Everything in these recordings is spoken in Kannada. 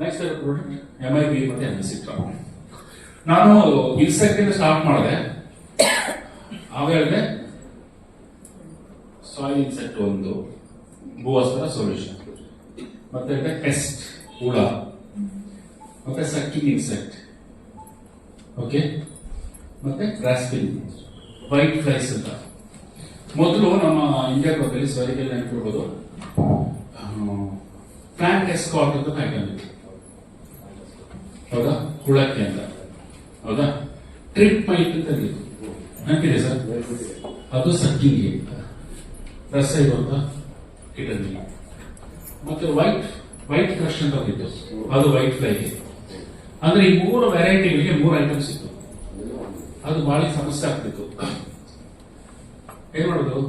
Next product M I B ಮತ್ತೆ ಎಂ ಎಸ್ ನಾನು ಇನ್ಸೆಕ್ಟ್ ಇಂದ ಸ್ಟಾರ್ಟ್ ಮಾಡಿದೆ. ಆಮೇಲೆ ಸಾಯಿಲ್ ಇನ್ಸೆಕ್ಟ್ ಒಂದು ಭೂವಸ್ತ್ರ ಸೊಲ್ಯೂಷನ್ ಮತ್ತೆ ಪೆಸ್ಟ್ ಹುಳ. ಮತ್ತೆ ಸಕ್ಕಿಂಗ್ ಇನ್ಸೆಕ್ಟ್ ಓಕೆ ಮತ್ತೆ ಗ್ರಾಸ್ಪಿಂಗ್ ವೈಟ್ ಫ್ಲೈಸ್ ಅಂತ. ಮೊದಲು ನಮ್ಮ ಇಂಡಿಯಾ ಗ್ರೋತಲ್ಲಿ ಸರಿಗೆಲ್ಲ ನೆನಪಿರ್ಬೋದು ಪ್ಲಾಂಟ್ ಎಸ್ಕಾಟ್ ಅಂತ ಕಾಯ್ಕೊಂಡಿತ್ತು ಹೌದಾ? ಹುಳಕ್ಕೆ ಅಂತ. ಹೌದಾ? ಟ್ರಿಪ್ ಮೈಟ್ ಅಂತ ನೆನಪಿದೆ ಸರ್? ಅದು ಸಕ್ಕಿಂಗ್ ರಸ ಇರುವಂತ ಕೀಟದಲ್ಲಿ ಮತ್ತೆ ವೈಟ್ ವೈಟ್ ಕ್ರಶ್ ಅಂತ ಹೋಗಿತ್ತು ಅದು ವೈಟ್ ಫ್ಲೈ ಅಂದ್ರೆ ಈ ಮೂರು ವೆರೈಟಿಗಳಿಗೆ ಮೂರು ಐಟಮ್ಸ್ ಇತ್ತು. ಅದು ಬಹಳ ಸಮಸ್ಯೆ ಆಗ್ತಿತ್ತು. ಏನ್ ಮಾಡೋದು?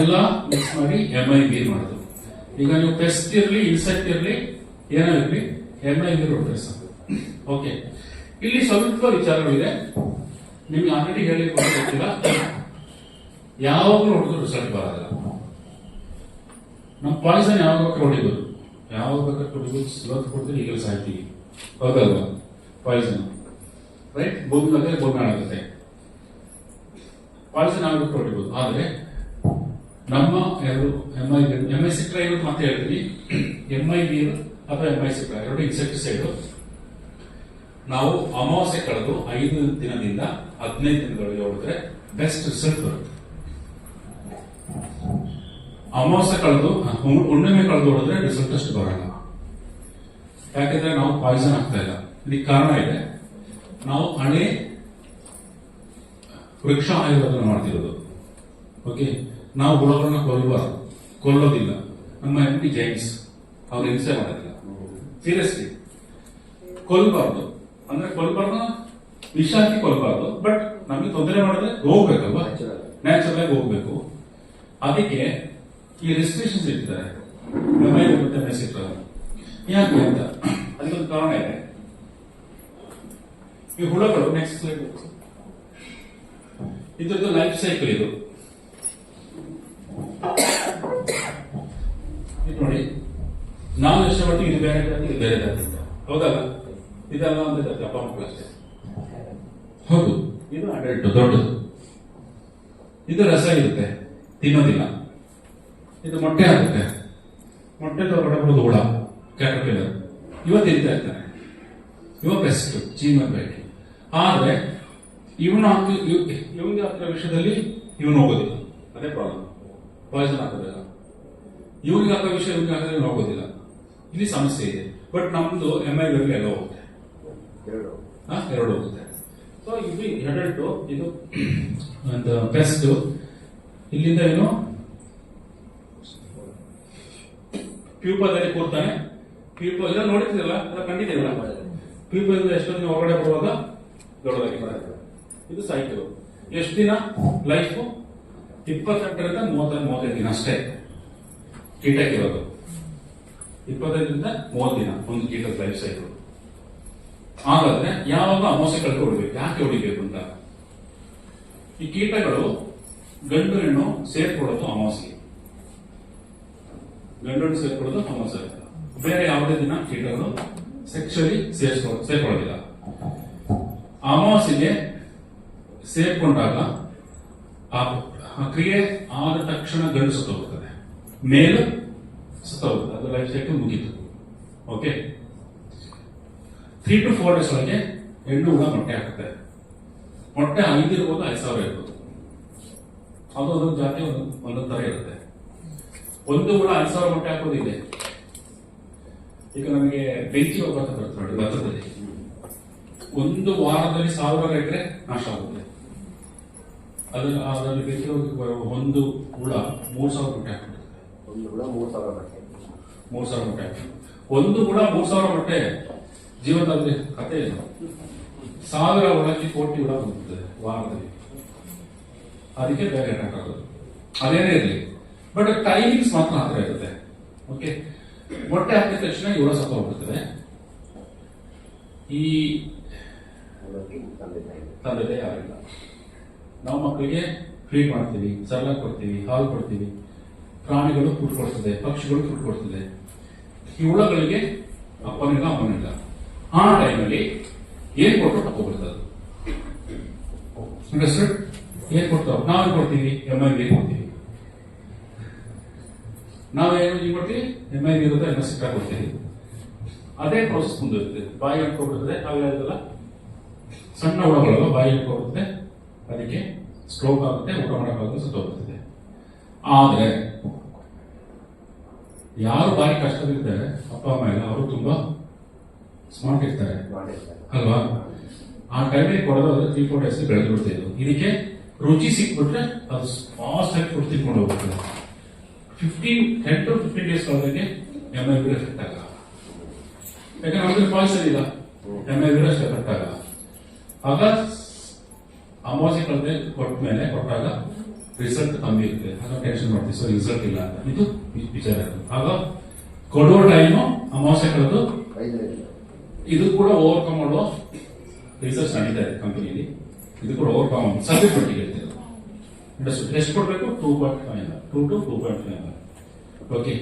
ಎಲ್ಲ ಮಿಕ್ಸ್ ಮಾಡಿ ಎಂ ಐ ಬಿ ಮಾಡೋದು. ಈಗ ನೀವು ಪೆಸ್ಟ್ ಇರಲಿ ಇನ್ಸೆಕ್ಟ್ ಇರಲಿ, ಏನೋ ಇರಲಿ ಎಂ ಐ ಸಾಕು ಓಕೆ ಇಲ್ಲಿ ಸ್ವಲ್ಪ ವಿಚಾರಗಳಿದೆ. ನಿಮ್ಗೆ ಆಲ್ರೆಡಿ ಹೇಳಿ ಗೊತ್ತಿಲ್ಲ. ಯಾವಾಗಲೂ ಹೊಡೆದ್ರು ರಿಸಲ್ಟ್ ಬರಲ್ಲ. ನಮ್ಮ ಪಾಯ್ಸನ್ ಯಾವಾಗ ಬೇಕಾದ್ರೆ ಯಾವಾಗ ಬೇಕಾದ್ರೆ ಹೊಡಿಬೋದು? ಇವತ್ತು ಕೊಡ್ತೀವಿ ಈಗಲೂ ಸಾಯ್ತೀವಿ. ಹೌದಲ್ವಾ? ಪಾಯ್ಸನ್ ರೈಟ್ ಭೂಮಿ ಬಗ್ಗೆ ಭೂಮಿ ಆಗುತ್ತೆ. ಪಾಯ್ಸನ್ ಯಾವಾಗ ಹೊಡಿಬೋದು? ಆದ್ರೆ ನಮ್ಮ ಎರಡು ಎಂ ಐ ಎಂ ಐ ಸಿಕ್ರ ಇವತ್ತು ಮತ್ತೆ ಹೇಳ್ತೀನಿ. ಎಂ ಐ ಬಿ ಅಥವಾ ಎಂ ಐ ಸಿಕ್ರ ಎರಡು ಇನ್ಸೆಕ್ಟಿಸೈಡ್ ನಾವು ಅಮಾವಾಸ್ಯೆ ಕಳೆದು ಐದು ದಿನದಿಂದ ಹದಿನೈದು ದಿನಗಳಿಗೆ ಹೊಡೆದ್ರೆ ಬೆಸ್ಟ್ ರಿಸಲ್ಟ್ ಬರುತ್ತೆ ಅಮಾವಾಸ್ಯೆ ಕಳೆದು ಹುಣ್- ಹುಣ್ಣಿಮೆ ಕಳೆದು ಹೊಡೆದ್ರೆ ರಿಸಲ್ಟ್ ಅಷ್ಟು ಬರಲ್ಲ. ಯಾಕಂದ್ರೆ ನಾವು ಪಾಯ್ಸನ್ ಆಗ್ತಾ ಇಲ್ಲ. ಇದಕ್ಕೆ ಕಾರಣ ಇದೆ. ನಾವು ಹಳೆ ವೃಕ್ಷ ಆಯುರ್ವೇದ ಮಾಡ್ತಿರೋದು. ಓಕೆ ನಾವು ಹುಳಗಳನ್ನ ಕೊಲ್ಲಬಾರ್ದು ಕೊಲ್ಲೋದಿಲ್ಲ. ನಮ್ಮ ಎಂ ಪಿ ಜೈನ್ಸ್ ಅವ್ರು ಹಿಂಸೆ ಮಾಡೋದಿಲ್ಲ. ಸೀರಿಯಸ್ಲಿ ಕೊಲ್ಬಾರ್ದು. ಅಂದ್ರೆ ಕೊಲ್ಬಾರ್ದು ವಿಷ ಹಾಕಿ ಕೊಲ್ಬಾರ್ದು ಬಟ್ ನಮಗೆ ತೊಂದರೆ ಮಾಡಿದ್ರೆ ಹೋಗ್ಬೇಕಲ್ವಾ? ನ್ಯಾಚುರಲ್ ಆಗಿ. ಹೋಗ್ಬೇಕು. ಅದಕ್ಕೆ ಈ ರೆಸ್ಟ್ರಿಕ್ಷನ್ಸ್ ಇರ್ತಾರೆ ಮೊಬೈಲ್ ಮತ್ತೆ ಯಾಕೆ ಅಂತ? ಅದಕ್ಕೊಂದು ಕಾರಣ ಇದೆ. ಈ ಹುಳಗಳು ನೆಕ್ಸ್ಟ್ ಸ್ಲೈಡ್ ಇದ್ರದ್ದು ಲೈಫ್ ಸೈಕಲ್ ಇದು. ನೋಡಿ ನಾವು ಮಟ್ಟಿಗೆ ಇದು ಬೇರೆ ಇದು ಬೇರೆ ಹೌದಲ್ಲ? ಇದೆಲ್ಲ ಒಂದು ಜಪಾನ್ ಮಕ್ಕಳು ಹೌದು. ಇದು ಅಡಲ್ಟ್ ದೊಡ್ಡದು. ಇದು ರಸ ಇರುತ್ತೆ. ತಿನ್ನೋದಿಲ್ಲ. ಇದು ಮೊಟ್ಟೆ ಆಗುತ್ತೆ. ಮೊಟ್ಟೆ ಹೊರಗಡೆ ಬರೋದು ಹುಳ. ಕ್ಯಾಟರ್ಪಿಲ್ಲರ್ ಇವ ತಿಂತಾ ಇರ್ತಾನೆ. ಇವ ಬೆಸ್ಟ್ ಆದರೆ ಇವ್ನು ಆದ್ರೆ ಇವನ ಇವನಿಗೆ ಹತ್ತಿರ ವಿಷಯದಲ್ಲಿ ಇವನು ಹೋಗೋದಿಲ್ಲ. ಅದೇ ಪ್ರಾಬ್ಲಮ್ ಪಾಯ್ಸನ್ ಆಗೋದಿಲ್ಲ ಇವನಿಗೆ ಹಾಕೋ ವಿಷಯ ಇವನಿಗೆ ಹಾಕಿದ್ರೆ ಹೋಗೋದಿಲ್ಲ. ಇಲ್ಲಿ ಸಮಸ್ಯೆ ಇದೆ. ಬಟ್ ನಮ್ದು ಎಂ ಐ ಎಲ್ಲ ಹೋಗುತ್ತೆ ಎರಡು ಹೋಗುತ್ತೆ ಸೊ ಇದು ಎಡಲ್ಟು ಇದು ಒಂದು ಬೆಸ್ಟ್ ಇಲ್ಲಿಂದ ಏನು? ಪ್ಯೂಪದಲ್ಲಿ ಕೂರ್ತಾನೆ. ಪ್ಯೂಪ ಇದನ್ನ ನೋಡಿರ್ತೀರಲ್ಲ? ಅದ ಕಂಡಿದ್ದೀರಲ್ಲ ಪ್ಯೂಪದಿಂದ ಎಷ್ಟೊಂದು ಹೊರಗಡೆ ಬರುವಾಗ ದೊಡ್ಡದಾಗಿ ಬರುತ್ತೆ. ಇದು ಸೈಕಲ್ ಎಷ್ಟು ದಿನ? ಲೈಫ್ ಇಪ್ಪತ್ತೆಂಟರಿಂದ ಮೂವತ್ತ ಮೂವತ್ತೈದು ದಿನ ಅಷ್ಟೇ. ಕೀಟಕ್ಕಿರೋದು ಇಪ್ಪತ್ತೈದರಿಂದ ಮೂವತ್ತು ದಿನ, ಒಂದು ಕೀಟದ ಲೈಫ್ ಸೈಕಲ್ ಹಾಗಾದ್ರೆ ಯಾವಾಗ ಅಮಾವಾಸ್ಯ ಕಳೆದು ಹೊಡಿಬೇಕು ಯಾಕೆ ಹೊಡಿಬೇಕು ಅಂತ? ಈ ಕೀಟಗಳು ಗಂಡು ಹೆಣ್ಣು ಸೇರ್ಕೊಳ್ಳೋದು ಅಮಾವಾಸ್ಯೆ. ಗಂಡು ಸೇರ್ಕೊಳ್ಳೋದು ಅಮಾವಾಸ್ಯ. ಬೇರೆ ಯಾವುದೇ ದಿನ ಕೀಟಗಳು ಸೆಕ್ಷಲಿ ಸೇರ್ಸ್ಕೊ ಸೇರ್ಕೊಳ್ಳೋದಿಲ್ಲ. ಅಮಾವಾಸ್ಯೆಗೆ ಸೇರ್ಕೊಂಡಾಗ ಆ ಕ್ರಿಯೆ ಆದ ತಕ್ಷಣ ಗಂಡು ಸತ್ತೋಗ್ತದೆ. ಮೇಲು ಸತ್ತೋಗ್ತದೆ. ಅದು ಲೈಫ್ ಸೈಕಲ್ ಮುಗೀತು. Okay three to four days ಒಳಗೆ ಹೆಣ್ಣು ಹುಳ ಮೊಟ್ಟೆ ಹಾಕುತ್ತೆ. ಮೊಟ್ಟೆ ಐದಿರ್ಬೋದು ಐದು ಸಾವಿರ ಇರ್ಬೋದು. ಅದು ಒಂದೊಂದು ಜಾತಿ ಒಂದೊಂದು ಒಂದೊಂದು ತರ ಇರುತ್ತೆ. ಒಂದು ಹುಳ ಐದು ಸಾವಿರ ಮೊಟ್ಟೆ ಹಾಕೋದಿದೆ ಈಗ ನಮಗೆ ಬೆಂಕಿ ರೋಗ ಅಂತ ಬರುತ್ತೆ ನೋಡಿ ಭತ್ತದಲ್ಲಿ. ಒಂದು ವಾರದಲ್ಲಿ ಸಾವಿರ ಎಕರೆ ನಾಶ ಆಗುತ್ತೆ. ಅದನ್ನು ಅದರಲ್ಲಿ ಬೆಂಕಿ ರೋಗಕ್ಕೆ ಬರುವ ಒಂದು ಹುಳ ಮೂರು ಸಾವಿರ ಮೊಟ್ಟೆ ಹಾಕೊಂಡಿರುತ್ತೆ ಒಂದು ಹುಳ ಮೂರು ಸಾವಿರ ಮೊಟ್ಟೆ. ಮೂರು ಸಾವಿರ ಮೊಟ್ಟೆ ಒಂದು ಹುಳ ಮೂರು ಸಾವಿರ ಮೊಟ್ಟೆ ಜೀವನದಲ್ಲಿ ಕತೆ ಏನು ಸಾವಿರ ಒಳಗೆ ಕೋಟಿ ಕೂಡ ಹೋಗ್ತದೆ ವಾರದಲ್ಲಿ. ಅದಕ್ಕೆ ಬೇರೆ ಅಟ್ಯಾಕ್ ಆಗೋದು ಅದೇನೇ ಇರಲಿ. ಬಟ್ ಟೈಮಿಂಗ್ಸ್ ಮಾತ್ರ ಹತ್ರ ಇರುತ್ತೆ. ಓಕೆ ಮೊಟ್ಟೆ ಹಾಕಿದ ತಕ್ಷಣ ಇವರ ಸತ್ತ ಹೋಗ್ಬಿಡ್ತದೆ. ಈ ತಂದೆ ತಾಯಿ ನಾವು ಮಕ್ಕಳಿಗೆ ಫ್ರೀ ಮಾಡ್ತೀವಿ ಸರಳ ಕೊಡ್ತೀವಿ, ಹಾಲು ಕೊಡ್ತೀವಿ. ಪ್ರಾಣಿಗಳು ಫುಡ್ ಕೊಡ್ತದೆ, ಪಕ್ಷಿಗಳು ಫುಡ್ ಕೊಡ್ತದೆ. ಈ ಹುಳಗಳಿಗೆ ಅಪ್ಪನಿಲ್ಲ, ಅಮ್ಮನಿಲ್ಲ. ಆ ಟೈಮಲ್ಲಿ ಏನ್ ಕೊಟ್ಟರು ತಗೋಬಿಡ್ತದ ಅಂಡರ್ಸ್ಟುಡ್ ಏನ್ ಕೊಡ್ತಾವ ನಾವೇನ್ ಕೊಡ್ತೀವಿ ಎಂ ಐ ಬಿ ಕೊಡ್ತೀವಿ ನಾವೇನು ಏನು ಕೊಡ್ತೀವಿ ಎಂ ಐ ಬಿ ಇರುತ್ತೆ ಎಸ್ ಕೊಡ್ತೀವಿ. ಅದೇ ಪ್ರೋಸೆಸ್ ಮುಂದಿರುತ್ತೆ ಬಾಯಿ ಹಾಕೊಬಿಡ್ತದೆ ಅವೆಲ್ಲ ಸಣ್ಣ ಹುಳಗಳು ಬಾಯಿ ಹಾಕೊಬಿಡುತ್ತೆ ಅದಕ್ಕೆ ಸ್ಟ್ರೋಕ್ ಆಗುತ್ತೆ, ಊಟ ಮಾಡೋಕ್ಕಾಗುತ್ತೆ ಹೋಗುತ್ತದೆ ಆದ್ರೆ, ಯಾರು ಬಾರಿ ಕಷ್ಟದಿದ್ದಾರೆ ಅಪ್ಪ, ಅಮ್ಮ ಎಲ್ಲ, ಅವರು ತುಂಬಾ ಸ್ಮಾರ್ಟ್ ಇರ್ತಾರೆ. ಅಲ್ವಾ? ಆ ಟೈಮಿಗೆ ಕೊಡೋದು ತ್ರೀ ಫೋರ್ ಡೇಸ್ ಬೆಳೆದು ಬಿಡ್ತಿದ್ದು ಇದಕ್ಕೆ ರುಚಿ ಸಿಕ್ಬಿಟ್ರೆ ಅದು ಫಾಸ್ಟ್ ಆಗಿ ಫುಡ್ ತಿನ್ಕೊಂಡು ಹೋಗ್ಬಿಡ್ತದೆ fifteen ten to fifteen days ಒಳಗೆ ಎಂ ಐ ಬಿ ಎಫೆಕ್ಟ್ ಆಗಲ್ಲ. ಯಾಕಂದ್ರೆ ನಮಗೆ ಪಾಯ್ಸನ್ ಇಲ್ಲ. ಎಂ ಐ ಬಿ ಎಫೆಕ್ಟ್ ಆಗಲ್ಲ. ಆಗ ಅಮಾವಾಸ್ಯ ಕಳೆದ ಕೊಟ್ಟ ಮೇಲೆ ಕೊಟ್ಟಾಗ ರಿಸಲ್ಟ್ ಕಮ್ಮಿ ಇರುತ್ತೆ. ಆಗ ಟೆನ್ಷನ್ ಮಾಡ್ತೀವಿ. ಸೊ ರಿಸಲ್ಟ್ ಇಲ್ಲ ಅಂತ. ಇದು ವಿಚಾರ. ಆಗ ಕೊಡೋ ಟೈಮು ಅಮಾವಾಸ್ಯ ಕಳೆದು ಇದು ಕೂಡ ಓವರ್ಕಮ್ ಮಾಡುವ ರಿಸರ್ಚ್ ನಡೀತಾ ಕಂಪನಿಯಲ್ಲಿ ಇದು ಕೂಡ ಓವರ್ಕಮ್ ಸರ್ವೆ ಪಟ್ಟಿಗೆ ಹೇಳ್ತಿರೋದು ಎಷ್ಟು ಕೊಡಬೇಕು two point five two to two point five okay